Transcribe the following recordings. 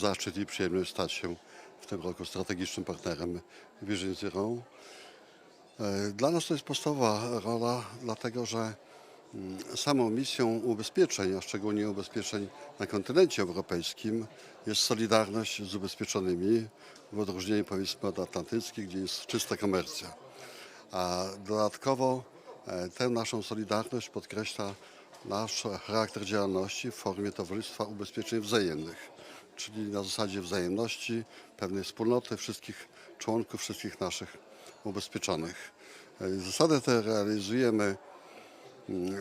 zaszczyt i przyjemność stać się w tym roku strategicznym partnerem Vision Zero. E, Dla nas to jest podstawowa rola, dlatego że mm, samą misją ubezpieczeń, a szczególnie ubezpieczeń na kontynencie europejskim, jest solidarność z ubezpieczonymi, w odróżnieniu powiedzmy od atlantyckich, gdzie jest czysta komercja. A dodatkowo e, tę naszą solidarność podkreśla nasz charakter działalności w formie Towarzystwa Ubezpieczeń Wzajemnych, czyli na zasadzie wzajemności, pewnej wspólnoty wszystkich członków, wszystkich naszych ubezpieczonych. E, Zasady te realizujemy mm,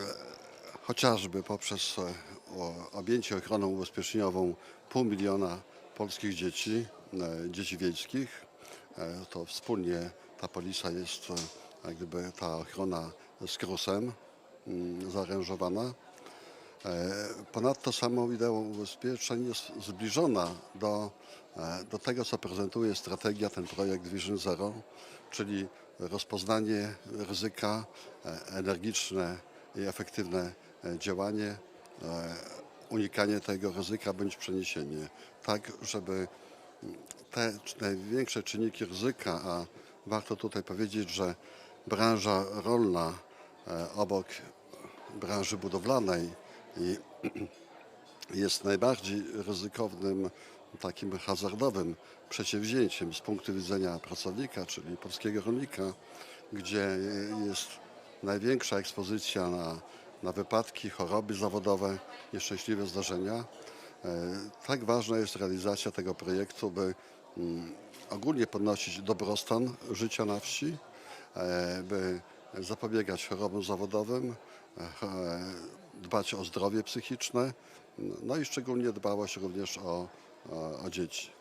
chociażby poprzez e, objęcie ochroną ubezpieczeniową pół miliona polskich dzieci, e, dzieci wiejskich. To wspólnie ta polisa jest, jak gdyby ta ochrona z krusem mm, zaaranżowana. E, Ponadto samą ideą ubezpieczeń jest zbliżona do, e, do tego, co prezentuje strategia, ten projekt Vision Zero, czyli rozpoznanie ryzyka, e, energiczne i efektywne działanie, unikanie tego ryzyka bądź przeniesienie, tak żeby te największe czynniki ryzyka, a warto tutaj powiedzieć, że branża rolna obok branży budowlanej i jest najbardziej ryzykownym, takim hazardowym przedsięwzięciem z punktu widzenia pracownika, czyli polskiego rolnika, gdzie jest największa ekspozycja na, na wypadki, choroby zawodowe, nieszczęśliwe zdarzenia. E, Tak ważna jest realizacja tego projektu, by mm, ogólnie podnosić dobrostan życia na wsi, e, by zapobiegać chorobom zawodowym, e, dbać o zdrowie psychiczne, no i szczególnie dbałość również o, o, o dzieci.